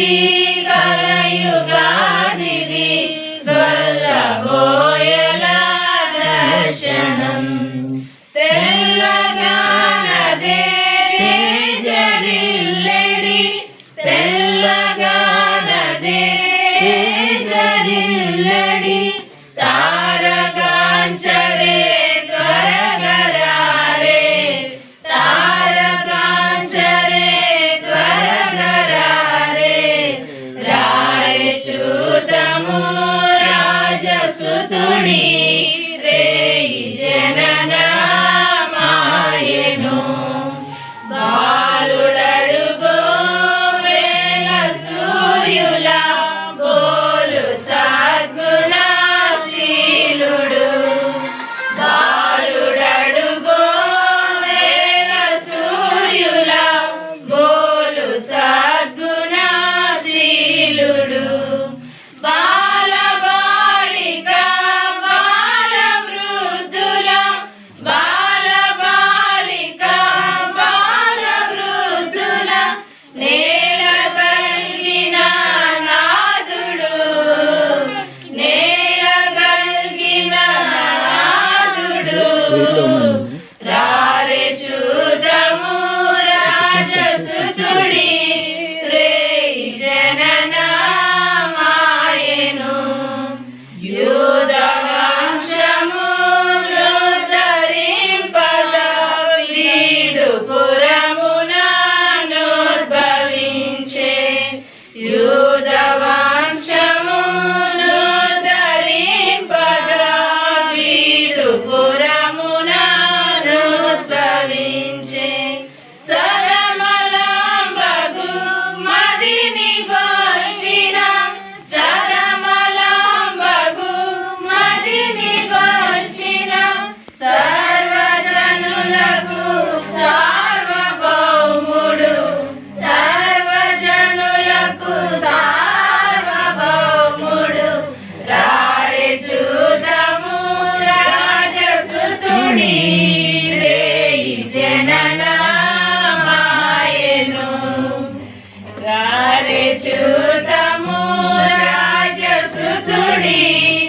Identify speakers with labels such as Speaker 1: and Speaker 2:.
Speaker 1: നീ കലയുകാതി നീ വല്ലഭോയ ദർശനം തെല്ലകാനദേ ജരില്ലടി કોણે Belum. છું તમુ રાજ સુધડી